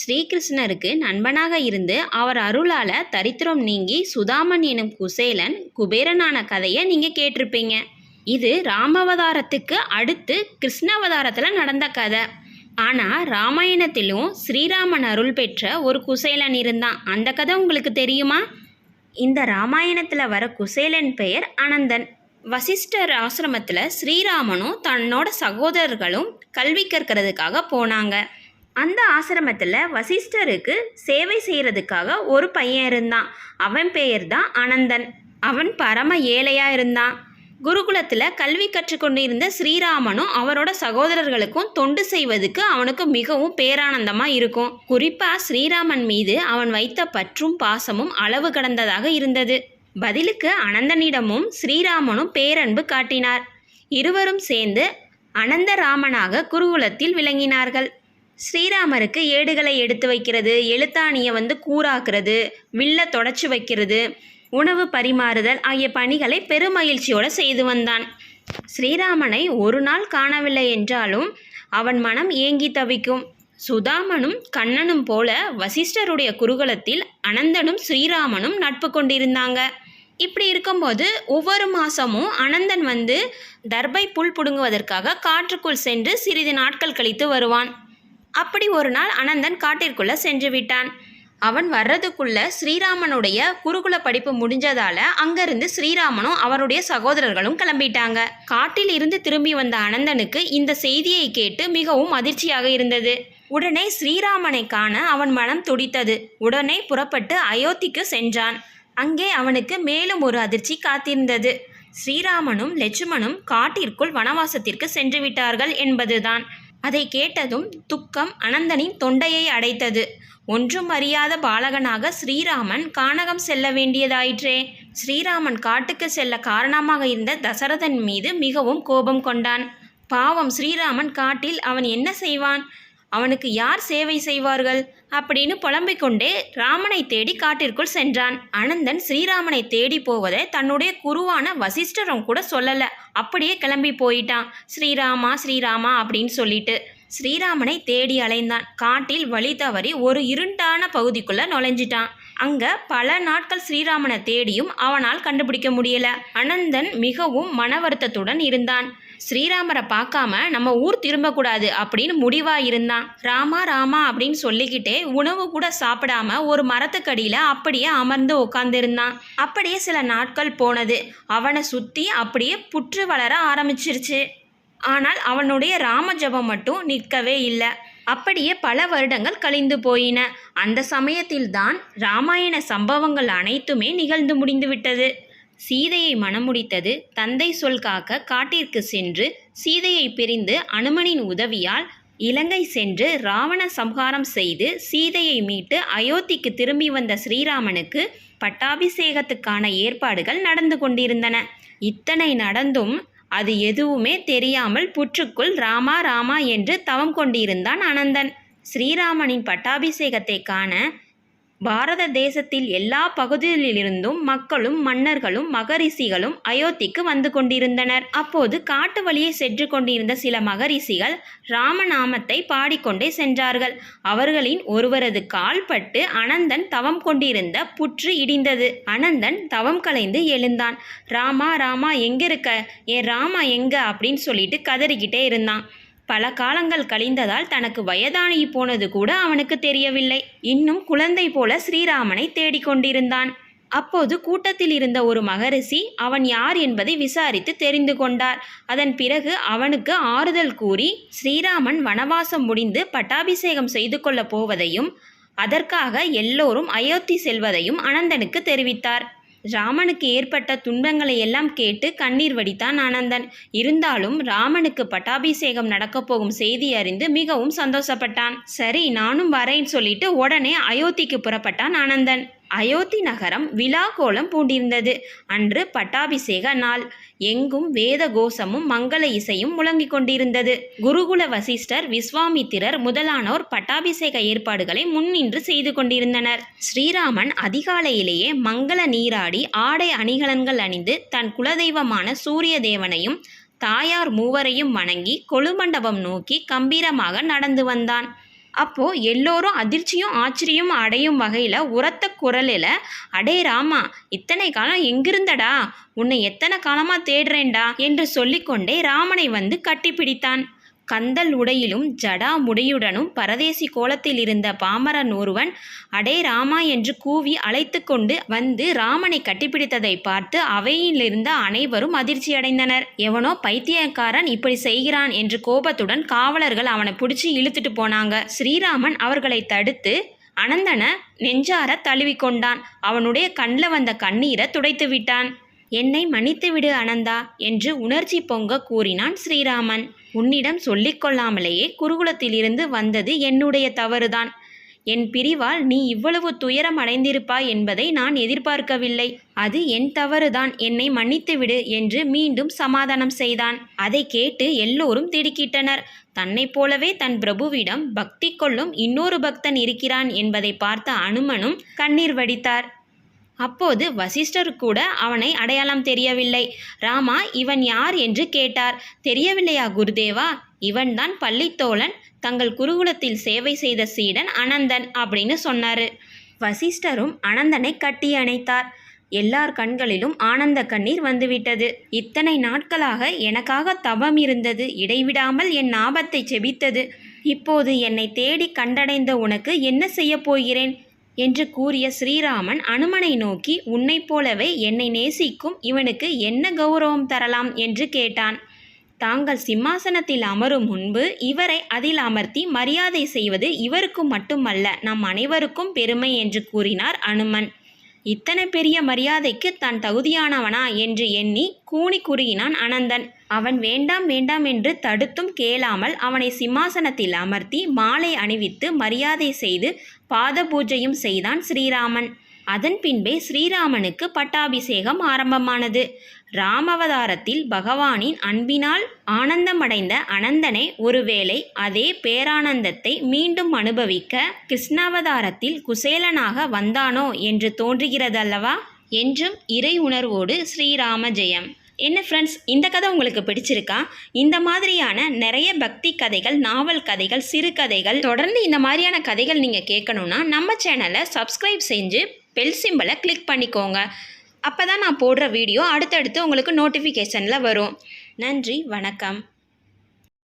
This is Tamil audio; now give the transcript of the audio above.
ஸ்ரீகிருஷ்ணருக்கு நண்பனாக இருந்து அவர் அருளால தரித்திரம் நீங்கி சுதாமன் எனும் குசேலன் குபேரனான கதையை நீங்கள் கேட்டிருப்பீங்க. இது ராமவதாரத்துக்கு அடுத்து கிருஷ்ணாவதாரத்தில் நடந்த கதை. ஆனால் ராமாயணத்திலும் ஸ்ரீராமன் அருள் பெற்ற ஒரு குசேலன் இருந்தான். அந்த கதை உங்களுக்கு தெரியுமா? இந்த ராமாயணத்தில் வர குசேலன் பெயர் அனந்தன். வசிஷ்டர் ஆசிரமத்தில் ஸ்ரீராமனும் தன்னோட சகோதரர்களும் கல்வி கற்கிறதுக்காக போனாங்க. அந்த ஆசிரமத்தில் வசிஷ்டருக்கு சேவை செய்கிறதுக்காக ஒரு பையன் இருந்தான். அவன் பெயர் தான் அனந்தன். அவன் பரம ஏழையாக இருந்தான். குருகுலத்தில் கல்வி கற்றுக்கொண்டிருந்த ஸ்ரீராமனும் அவரோட சகோதரர்களுக்கும் தொண்டு செய்வதுக்கு அவனுக்கு மிகவும் பேரானந்தமாக இருக்கும். குறிப்பாக ஸ்ரீராமன் மீது அவன் வைத்த பற்றும் பாசமும் அளவு கடந்ததாக இருந்தது. பதிலுக்கு அனந்தனிடமும் ஸ்ரீராமனும் பேரன்பு காட்டினார். இருவரும் சேர்ந்து அனந்தராமனாக குருகுலத்தில் விளங்கினார்கள். ஸ்ரீராமருக்கு ஏடுகளை எடுத்து வைக்கிறது எழுத்தாணியை வந்து கூறாக்குறது வில்ல தொடச்சி வைக்கிறது உணவு பரிமாறுதல் ஆகிய பணிகளை பெருமகிழ்ச்சியோடு செய்து வந்தான். ஸ்ரீராமனை ஒரு நாள் காணவில்லை என்றாலும் அவன் மனம் ஏங்கி தவிக்கும். சுதாமனும் கண்ணனும் போல வசிஷ்டருடைய குருகுலத்தில் அனந்தனும் ஸ்ரீராமனும் நட்பு கொண்டிருந்தாங்க. இப்படி இருக்கும்போது ஒவ்வொரு மாதமும் அனந்தன் வந்து தர்பை புல் புடுங்குவதற்காக காற்றுக்குள் சென்று சிறிது நாட்கள் கழித்து வருவான். அப்படி ஒரு நாள் அனந்தன் காட்டிற்குள்ள சென்று விட்டான். அவன் வர்றதுக்குள்ள ஸ்ரீராமனுடைய குருகுல படிப்பு முடிஞ்சதால அங்கிருந்து ஸ்ரீராமனும் அவருடைய சகோதரர்களும் கிளம்பிட்டாங்க. காட்டில் இருந்து திரும்பி வந்த அனந்தனுக்கு இந்த செய்தியை கேட்டு மிகவும் அதிர்ச்சியாக இருந்தது. உடனே ஸ்ரீராமனை காண அவன் மனம் துடித்தது. உடனே புறப்பட்டு அயோத்திக்கு சென்றான். அங்கே அவனுக்கு மேலும் ஒரு அதிர்ச்சி காத்திருந்தது. ஸ்ரீராமனும் லட்சுமணும் காட்டிற்குள் வனவாசத்திற்கு சென்று விட்டார்கள் என்பதுதான். அதை கேட்டதும் துக்கம் அனந்தனின் தொண்டையை அடைத்தது. ஒன்றும் அறியாத பாலகனாக ஸ்ரீராமன் கானகம் செல்ல வேண்டியதாயிற்றே. ஸ்ரீராமன் காட்டுக்கு செல்ல காரணமாக இருந்த தசரதன் மீது மிகவும் கோபம் கொண்டான். பாவம் ஸ்ரீராமன் காட்டில் அவன் என்ன செய்வான்? அவனுக்கு யார் சேவை செய்வார்கள்? அப்படின்னு புலம்பிக் கொண்டே ராமனை தேடி காட்டிற்குள் சென்றான். அனந்தன் ஸ்ரீராமனை தேடி போவதை தன்னுடைய குருவான வசிஷ்டரும் கூட சொல்லல. அப்படியே கிளம்பி போயிட்டான். ஸ்ரீராமா ஸ்ரீராமா அப்படின்னு சொல்லிட்டு ஸ்ரீராமனை தேடி அலைந்தான். காட்டில் வழி தவறி ஒரு இருண்டான பகுதிக்குள்ள நுழைஞ்சிட்டான். அங்க பல நாட்கள் ஸ்ரீராமனை தேடியும் அவனால் கண்டுபிடிக்க முடியல. அனந்தன் மிகவும் மன வருத்தத்துடன் இருந்தான். ஸ்ரீராமரை பார்க்காம நம்ம ஊர் திரும்பக்கூடாது அப்படின்னு முடிவா இருந்தான். ராமா ராமா அப்படின்னு சொல்லிக்கிட்டே உணவு கூட சாப்பிடாம ஒரு மரத்துக்கடியில அப்படியே அமர்ந்து உட்கார்ந்திருந்தான் அப்படியே சில நாட்கள் போனது. அவனை சுத்தி அப்படியே புற்று வளர ஆரம்பிச்சிருச்சு. ஆனால் அவனுடைய ராம ஜபம் மட்டும் நிற்கவே இல்லை. அப்படியே பல வருடங்கள் கழிந்து போயின. அந்த சமயத்தில்தான் ராமாயண சம்பவங்கள் அனைத்துமே நிகழ்ந்து முடிந்துவிட்டது. சீதையை மணமுடித்தது தந்தை சொல் காக்க காட்டிற்கு சென்று சீதையை பிரிந்து அனுமனின் உதவியால் இலங்கை சென்று ராவண சம்ஹாரம் செய்து சீதையை மீட்டு அயோத்திக்கு திரும்பி வந்த ஸ்ரீராமனுக்கு பட்டாபிஷேகத்துக்கான ஏற்பாடுகள் நடந்து கொண்டிருந்தன. இத்தனை நடந்தும் அது எதுவுமே தெரியாமல் புற்றுக்குள் ராமா ராமா என்று தவம் கொண்டிருந்தான் அனந்தன். ஸ்ரீராமனின் பட்டாபிஷேகத்தை காண பாரத தேசத்தில் எல்லா பகுதிகளிலிருந்தும் மக்களும் மன்னர்களும் மகரிஷிகளும் அயோத்திக்கு வந்து கொண்டிருந்தனர். அப்போது காட்டு வழியே சென்று கொண்டிருந்த சில மகரிஷிகள் ராமநாமத்தை பாடிக்கொண்டே சென்றார்கள். அவர்களின் ஒருவரது கால் பட்டு அனந்தன் தவம் கொண்டிருந்த புற்று இடிந்தது. அனந்தன் தவம் கலைந்து எழுந்தான். ராமா ராமா எங்க இருக்க ஏன் ராமா எங்க? அப்படின்னு சொல்லிட்டு கதறிக்கிட்டே இருந்தான். பல காலங்கள் கழிந்ததால் தனக்கு வயதானி போனது கூட அவனுக்கு தெரியவில்லை. இன்னும் குழந்தை போல ஸ்ரீராமனை தேடிக்கொண்டிருந்தான் அப்போது கூட்டத்தில் இருந்த ஒரு மகரிஷி அவன் யார் என்பதை விசாரித்து தெரிந்து கொண்டார். அதன் பிறகு அவனுக்கு ஆறுதல் கூறி ஸ்ரீராமன் வனவாசம் முடிந்து பட்டாபிஷேகம் செய்து கொள்ளப் போவதையும் அதற்காக எல்லோரும் அயோத்தி செல்வதையும் அனந்தனுக்கு தெரிவித்தார். ராமனுக்கு ஏற்பட்ட துன்பங்களை எல்லாம் கேட்டு கண்ணீர் வடித்தான் ஆனந்தன். இருந்தாலும் ராமனுக்கு பட்டாபிஷேகம் நடக்கப் போகும் செய்தி அறிந்து மிகவும் சந்தோஷப்பட்டான். சரி நானும் வரேன்னு சொல்லிட்டு உடனே அயோத்திக்கு புறப்பட்டான் ஆனந்தன். அயோத்தி நகரம் விழா கோலம் பூண்டிருந்தது. அன்று பட்டாபிஷேக நாள். எங்கும் வேத கோஷமும் மங்கள இசையும் முழங்கிக் கொண்டிருந்தது. குருகுல வசிஷ்டர் விஸ்வாமித்திரர் முதலானோர் பட்டாபிஷேக ஏற்பாடுகளை முன்னின்று செய்து கொண்டிருந்தனர். ஸ்ரீராமன் அதிகாலையிலேயே மங்கள நீராடி ஆடை அணிகலன்கள் அணிந்து தன் குலதெய்வமான சூரிய தேவனையும் தாயார் மூவரையும் வணங்கி கொழுமண்டபம் நோக்கி கம்பீரமாக நடந்து வந்தான். அப்போது எல்லோரும் அதிர்ச்சியும் ஆச்சரியம் அடையும் வகையில் உரத்த குரலில் அடே ராமா இத்தனை காலம் எங்கிருந்தடா? உன்னை எத்தனை காலமாக தேடுறேன்டா? என்று சொல்லிக்கொண்டே ராமனை வந்து கட்டிப்பிடித்தான். கந்தல் உடையிலும் ஜடா முடையுடனும் பரதேசி கோலத்தில் இருந்த பாமரன் ஒருவன் அடே ராமா என்று கூவி அழைத்து கொண்டு வந்து ராமனை கட்டிப்பிடித்ததை பார்த்து அவையிலிருந்த அனைவரும் அதிர்ச்சியடைந்தனர். எவனோ பைத்தியக்காரன் இப்படி செய்கிறான் என்று கோபத்துடன் காவலர்கள் அவனை பிடிச்சி இழுத்துட்டு போனாங்க. ஸ்ரீராமன் அவர்களை தடுத்து அனந்தனை நெஞ்சார தழுவிக்கொண்டான். அவனுடைய கண்ணில் வந்த கண்ணீரை துடைத்து விட்டான். என்னை மன்னித்துவிடு அனந்தா என்று உணர்ச்சி பொங்க கூறினான் ஸ்ரீராமன். உன்னிடம் சொல்லிக்கொள்ளாமலேயே குருகுலத்திலிருந்து வந்தது என்னுடைய தவறுதான். என் பிரிவால் நீ இவ்வளவு துயரம் அடைந்திருப்பாய் என்பதை நான் எதிர்பார்க்கவில்லை. அது என் தவறுதான். என்னை மன்னித்துவிடு என்று மீண்டும் சமாதானம் செய்தான். அதை கேட்டு எல்லோரும் திடுக்கிட்டனர். தன்னைப் போலவே தன் பிரபுவிடம் பக்தி கொள்ளும் இன்னொரு பக்தன் இருக்கிறான் என்பதை பார்த்த அனுமனும் கண்ணீர் வடித்தார். அப்போது வசிஷ்டர் கூட அவனை அடையாளம் தெரியவில்லை. ராமா இவன் யார் என்று கேட்டார். தெரியவில்லையா குருதேவா? இவன்தான் பள்ளித்தோழன். தங்கள் குருகுலத்தில் சேவை செய்த சீடன் அனந்தன் அப்படின்னு சொன்னாரு. வசிஷ்டரும் அனந்தனை கட்டி அணைத்தார். எல்லார் கண்களிலும் ஆனந்த கண்ணீர் வந்துவிட்டது. இத்தனை நாட்களாக எனக்காக தவம் இருந்தது. இடைவிடாமல் என் ஆபத்தை செபித்தது. இப்போது என்னை தேடி கண்டடைந்த உனக்கு என்ன செய்யப் போகிறேன்? என்று கூறிய ஸ்ரீராமன் அனுமனை நோக்கி உன்னைப் போலவே என்னை நேசிக்கும் இவனுக்கு என்ன கௌரவம் தரலாம்? என்று கேட்டான். தாங்கள் சிம்மாசனத்தில் அமரும் முன்பு இவரை அதில் அமர்த்தி மரியாதை செய்வது இவருக்கு மட்டுமல்ல நம் அனைவருக்கும் பெருமை என்று கூறினார் அனுமன். இத்தனை பெரிய மரியாதைக்கு தான் தகுதியானவனா என்று எண்ணி கூனி குறுகினான் அனந்தன். அவன் வேண்டாம் வேண்டாம் என்று தடுத்தும் கேளாமல் அவனை சிம்மாசனத்தில் அமர்த்தி மாலை அணிவித்து மரியாதை செய்து பாத பூஜையும் செய்தான் ஸ்ரீராமன். அதன் பின்பே ஸ்ரீராமனுக்கு பட்டாபிஷேகம் ஆரம்பமானது. ராமவதாரத்தில் பகவானின் அன்பினால் ஆனந்தமடைந்த அனந்தனை ஒருவேளை அதே பேரானந்தத்தை மீண்டும் அனுபவிக்க கிருஷ்ணாவதாரத்தில் குசேலனாக வந்தானோ என்று தோன்றுகிறதல்லவா? என்றும் இறை உணர்வோடு ஸ்ரீராம ஜெயம். என்ன ஃப்ரெண்ட்ஸ் இந்த கதை உங்களுக்கு பிடிச்சிருக்கா? இந்த மாதிரியான நிறைய பக்தி கதைகள் நாவல் கதைகள் சிறுகதைகள் தொடர்ந்து இந்த மாதிரியான கதைகள் நீங்கள் கேட்கணுன்னா நம்ம சேனலை சப்ஸ்கிரைப் செஞ்சு பெல் சிம்பலை கிளிக் பண்ணிக்கோங்க. அப்போ தான் நான் போடுற வீடியோ அடுத்தடுத்து உங்களுக்கு நோட்டிஃபிகேஷனில் வரும். நன்றி வணக்கம்.